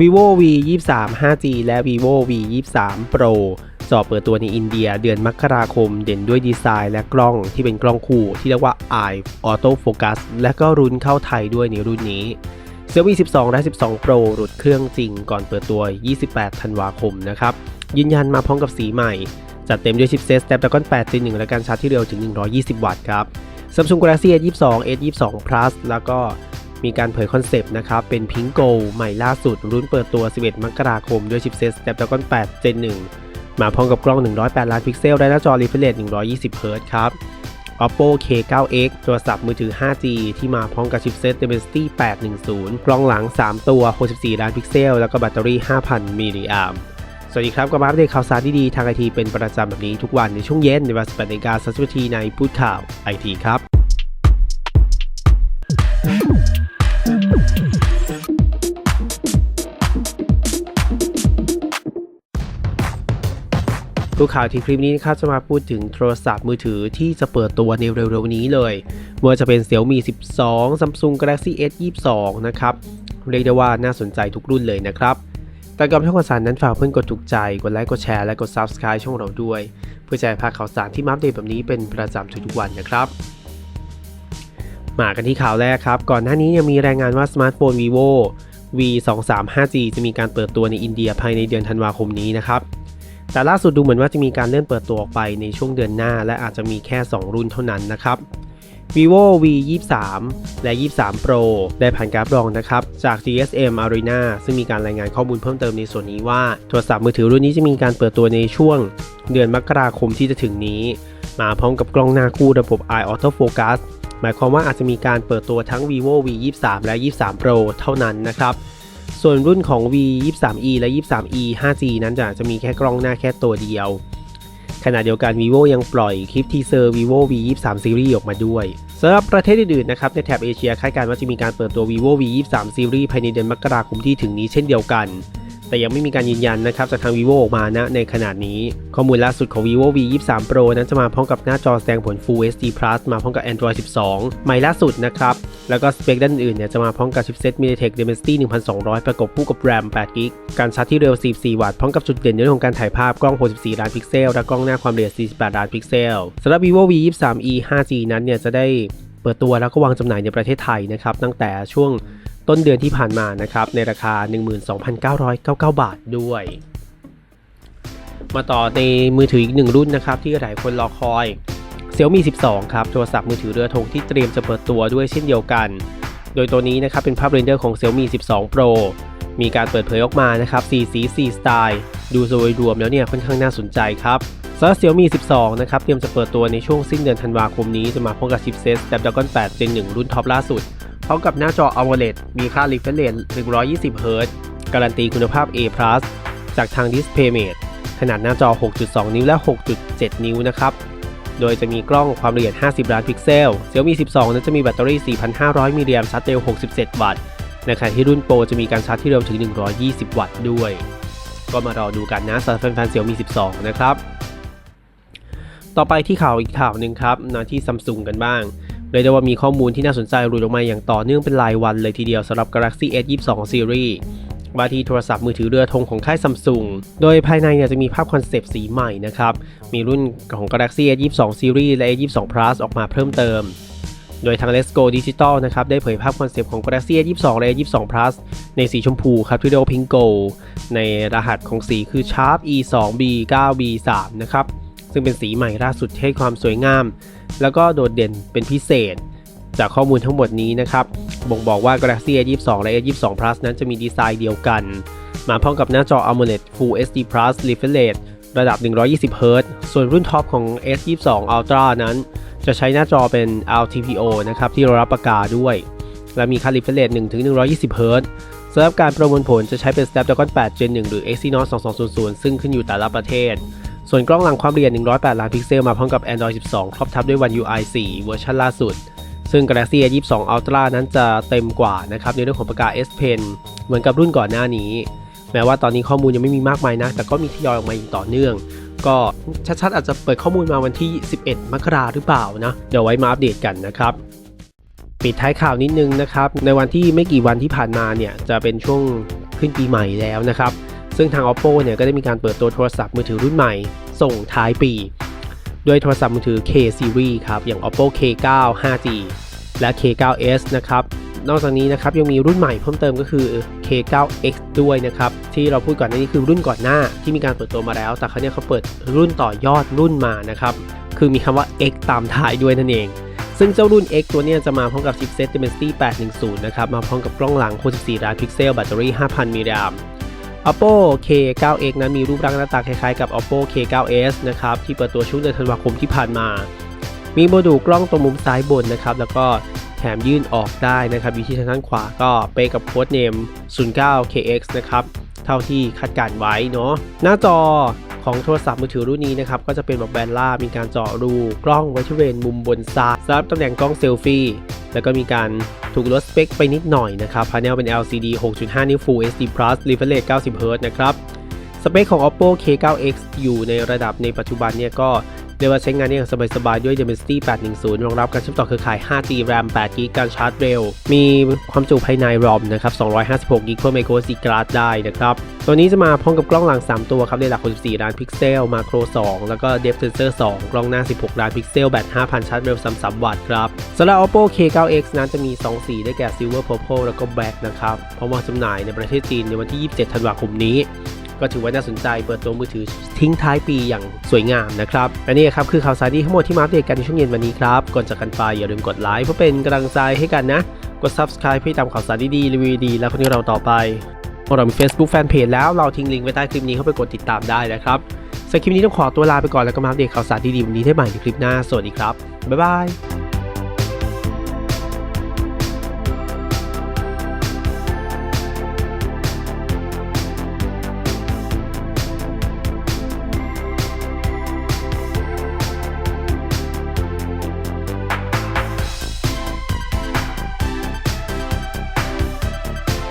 vivo v 2 3 5g และ vivo v 2 3 pro จอเปิดตัวในอินเดียเดือนมกราคมเด่นด้วยดีไซน์และกล้องที่เป็นกล้องคู่ที่เรียกว่า eye auto focus และก็รุ่นเข้าไทยด้วยในรุ่นนี้ Xiaomi 12 และ 12 Pro หลุดเครื่องจริงก่อนเปิดตัว 28 ธันวาคมนะครับ ยืนยันมาพร้อมกับสีใหม่ จัดเต็มด้วยชิปเซต Snapdragon 8 Gen 1และการชาร์จที่เร็วถึง 120 วัตต์ครับ Samsung Galaxy S22 S22 Plus แล้วก็ มีการเผยคอนเซปต์นะครับ เป็น Pink Gold ใหม่ล่าสุด รุ่นเปิดตัว 11 มกราคม ด้วยชิปเซ็ต Snapdragon 8 Gen 1 มาพร้อมกับกล้อง 108 ล้านพิกเซล และหน้าจอ refresh rate 120 Hz ครับ Oppo K9X โทรศัพท์มือถือ 5G ที่มาพร้อมกับชิปเซ็ต Dimensity 810 กล้องหลัง 3 ตัว 64 ล้านพิกเซล แล้วก็แบตเตอรี่ 5,000 มิลลิแอมสวัสดีครับกลับมาอัปเดตข่าวสารดีๆทางไอทีเป็นประจำแบบนี้ทุกวันในช่วงเย็นในเวลา18นาฬิกา30นาทีในพูดข่าวไอทีครับ ตัวข่าวที่คลิปนี้นะครับจะมาพูดถึงโทรศัพท์มือถือที่จะเปิดตัวในเร็วๆนี้เลยไม่ว่าจะเป็น Xiaomi 12 Samsung Galaxy S 22 นะครับ เรียกได้ว่าน่าสนใจทุกรุ่นเลยนะครับ แต่ก่อนช่องข่าวสารนั้นฝากเพื่อนกดถูกใจ กดไลค์ กดแชร์ และกด Subscribe ช่องเราด้วย เพื่อจะพาข่าวสารที่มัปเดตแบบนี้เป็นประจำทุกๆวันนะครับ มากันที่ข่าวแรกครับ ก่อนหน้านี้ยังมีรายงานว่าสมาร์ทโฟน vivo v 2 3 5g จะมีการเปิดตัวในอินเดียภายในเดือนธันวาคมนี้นะครับ แต่ล่าสุดดูเหมือนว่าจะมีการเลื่อนเปิดตัวออกไปในช่วงเดือนหน้า และอาจจะมีแค่ 2 รุ่นเท่านั้นนะครับ vivo v 23และ 23 pro ได้ผ่านการรับรองนะครับ จาก GSM Arena ซึ่งมีการรายงานข้อมูลเพิ่มเติมในส่วนนี้ว่าโทรศัพท์มือถือรุ่นนี้จะมีการเปิดตัวในช่วง เดือนมกราคมที่จะถึงนี้ มาพร้อมกับกล้องหน้าคู่ระบบ Eye Auto Focus หมายความว่าอาจจะมีการเปิดตัวทั้ง vivo v 23และ 23 pro เท่านั้นนะครับ ส่วนรุ่นของ V 23e และ 23e 5G นั้นจะจะมีแค่กล้องหน้าแค่ตัวเดียว ขณะเดียวกัน vivo ยังปล่อยคลิปทีเซอร์ vivo v 23 series ออกมาด้วยสำหรับประเทศอื่นๆนะครับในแถบเอเชียคาดการณ์ว่าจะมีการเปิดตัว vivo v 23 series ภายในเดือนมกราคมที่ถึงนี้เช่นเดียวกัน แต่ยังไม่มีการยืนยันนะครับจากทาง vivo ออกมานะในขณะนี้ ข้อมูลล่าสุดของ vivo v 23 pro นั้นจะมาพร้อมกับหน้าจอแสดงผล full hd plus มาพร้อมกับ android 12 ใหม่ล่าสุดนะครับ แล้วก็สเปคด้านอื่นเนี่ยจะมาพร้อมกับชิปเซ็ต MediaTek Dimensity 1200 ประกบคู่กับ RAM 8 g b การชาร์จที่เร็ว 44 วัตต์พร้อมกับจุดเด่นในเรื่องของการถ่ายภาพกล้อง 64 ล้านพิกเซล และกล้องหน้าความละเอียด 48 ล้านพิกเซลสำหรับ vivo v 23e 5g นั้นเนี่ยจะได้เปิดตัวแล้วก็วางจำหน่ายในประเทศไทยนะครับตั้งแต่ช่วง ต้นเดือนที่ผ่านมานะครับในราคา 12,999 บาทด้วย มาต่อในมือถืออีกหนึ่งรุ่นนะครับที่หลายคนรอคอย Xiaomi 12 ครับ โทรศัพท์มือถือเรือธงที่เตรียมจะเปิดตัวด้วยเช่นเดียวกัน โดยตัวนี้นะครับเป็นภาพเรนเดอร์ของ Xiaomi 12 Pro มีการเปิดเผยออกมานะครับ4สี4สไตล์ ดูโดยรวมแล้วเนี่ยค่อนข้างน่าสนใจครับสำหรับ Xiaomi 12 นะครับ เตรียมจะเปิดตัวในช่วงสิ้นเดือนธันวาคมนี้ จะมาพร้อมกับชิปเซต Snapdragon 8 Gen 1 รุ่นท็อปล่าสุด ร้อมกับหน้าจอ AMOLED มีค่า refresh rate 120 Hz การันตีคุณภาพ A+ จากทาง DisplayMate ขนาดหน้าจอ 6.2 นิ้วและ 6.7 นิ้วนะครับ โดยจะมีกล้องความละเอียด 50 ล้านพิกเซล Xiaomi 12 นั้นจะมีแบตเตอรี่ 4,500 มิลลิแอมป์ชาร์จเร็ว 67 วัตต์ ในขณะที่รุ่นโปรจะมีการชาร์จที่เร็วถึง 120 วัตต์ด้วย ก็มารอดูกันนะสำหรับแฟนๆ Xiaomi 12 นะครับ ต่อไปที่ข่าวอีกข่าวหนึ่งครับนะที่ Samsung กันบ้าง เรียได้ว่ามีข้อมูลที่น่าสนใจหลุดออกมาอย่างต่อเนื่องเป็นรายวันเลยทีเดียวสำหรับ Galaxy S22 Series ว่าที่โทรศัพท์มือถือเรือธงของค่ายซัมซุง โดยภายในเนี่ยจะมีภาพคอนเซปต์สีใหม่นะครับ มีรุ่นของ Galaxy S22 Series และ S22 Plus ออกมาเพิ่มเติม โดยทาง Let's Go Digital นะครับ ได้เผยภาพคอนเซปต์ของ Galaxy S22 และ S22 Plus ในสีชมพูครับที่เรียกว่า Pink Gold ในรหัสของสีคือ Sharp E2B9B3 นะครับ ซึ่งเป็นสีใหม่ล่าสุดให้ความสวยงาม แล้วก็โดดเด่นเป็นพิเศษ จากข้อมูลทั้งหมดนี้นะครับ บ่งบอกว่า Galaxy S22 และ S22 Plus นั้นจะมีดีไซน์เดียวกัน มาพร้อมกับหน้าจอ AMOLED Full HD Plus refresh rate ระดับ 120 Hz ส่วนรุ่นท็อปของ S22 Ultra นั้น จะใช้หน้าจอเป็น LTPO นะครับที่รองรับปากกาด้วย และมีค่า refresh rate 1-120 Hz สำหรับการประมวลผลจะใช้เป็น Snapdragon 8 Gen 1 หรือ Exynos 2200 ซึ่งขึ้นอยู่แต่ละประเทศ ส่วนกล้องหลังความละเอียด 108 ล้านพิกเซลมาพร้อมกับ Android 12 ครอบทับด้วย One UI 4 เวอร์ชันล่าสุด ซึ่ง Galaxy S22 Ultra นั้นจะเต็มกว่านะครับในเรื่องของปากกา S Pen เหมือนกับรุ่นก่อนหน้านี้ แม้ว่าตอนนี้ข้อมูลยังไม่มีมากมายนะแต่ก็มีทยอยออกมาอย่างต่อเนื่อง ก็ชัดๆอาจจะเปิดข้อมูลมาวันที่ 11 มกราหรือเปล่านะเดี๋ยวไว้มาอัปเดตกันนะครับปิดท้ายข่าวนิดนึงนะครับในวันที่ไม่กี่วันที่ผ่านมาเนี่ยจะเป็นช่วงขึ้นปีใหม่แล้วนะครับ ซึ่งทาง oppo เนี่ยก็ได้มีการเปิดตัวโทรศัพท์มือถือรุ่นใหม่ ส่งท้ายปี ด้วยโทรศัพท์มือถือ K series ครับ อย่าง oppo K9 5G และ K9s นะครับ นอกจากนี้นะครับยังมีรุ่นใหม่เพิ่มเติมก็คือ K9x ด้วยนะครับ ที่เราพูดก่อนนี้คือรุ่นก่อนหน้าที่มีการเปิดตัวมาแล้ว แต่ครั้งนี้เขาเปิดรุ่นต่อยอดรุ่นมานะครับ คือมีคำว่า X ตามท้ายด้วยนั่นเองซึ่งเจ้ารุ่น X ตัวนี้จะมาพร้อมกับชิปเซ็ต Dimensity 810 นะครับ มาพร้อมกับกล้องหลัง64ล้านพิกเซล แบตเตอรี่ 5,000 มิลลิแอม Oppo K9x นั้นมีรูปร่างหน้าตาคล้ายๆกับ Oppo K9s นะครับที่เปิดตัวช่วงเดือนธันวาคมที่ผ่านมา มีโมดูลกล้องตรงมุมซ้ายบนนะครับแล้วก็แถมยื่นออกได้นะครับอยู่ที่ทางด้านขวาก็เปกับโค้ดเนม 09kx นะครับเท่าที่คาดการไว้เนาะหน้าจอของโทรศัพท์มือถือรุ่นนี้นะครับก็จะเป็นแบบแบนล่ามีการเจาะรูกล้องไว้ที่บริเวณมุมบนซ้ายสำหรับตำแหน่งกล้องเซลฟี่ แล้วก็มีการถูกลดสเปคไปนิดหน่อยนะครับพาเนลเป็น LCD 6.5 นิ้ว Full HD Plus refresh rate 90 Hz นะครับ สเปคของ Oppo K9x อยู่ในระดับในปัจจุบันเนี่ยก็ เรียกว่าใช้งานได้อย่างสบายๆ ด้วย Dimensity 810 รองรับการเชื่อมต่อเครือข่าย 5G RAM 8 g b การชาร์จเร็ว มีความจุภายใน ROM นะครับ 256 g b เพื่อ micro SD card ได้นะครับ ตัวนี้จะมาพร้อมกับกล้องหลัง 3 ตัวครับในหลัก 64 ล้านพิกเซล มาโคร 2 แล้วก็ Depth Sensor 2 กล้องหน้า 16 ล้านพิกเซล แบต 5,000 ชาร์จเร็ว 33 วัตต์ครับสำหรับ Oppo K9x นั้นจะมี 2 สีได้แก่ Silver Purple แล้วก็ Black นะครับพราะว่าจำหน่ายในประเทศจีนในวันที่ 27 ธันวาคมนี้ ก็ถือว่าน่าสนใจเปิดตัวมือถือทิ้งท้ายปีอย่างสวยงามนะครับและนี่ครับคือข่าวสารดีทั้งหมดที่มาอัปเดตกันในช่วงเย็นวันนี้ครับก่อนจากกันไปอย่าลืมกดไลค์เพื่อเป็นกำลังใจให้กันนะ กด subscribe เพื่อติดตามข่าวสารดีๆรีวิวดีและคนที่เราต่อไปเรามี Facebook Fanpage แล้วเราทิ้งลิงก์ไว้ใต้คลิปนี้เข้าไปกดติดตามได้นะครับสำหรับคลิปนี้ต้องขอตัวลาไปก่อนแล้วก็มาอัปเดตข่าวสารดีๆวันนี้ได้ใหม่ในคลิปหน้าสวัสดีครับบ๊ายบาย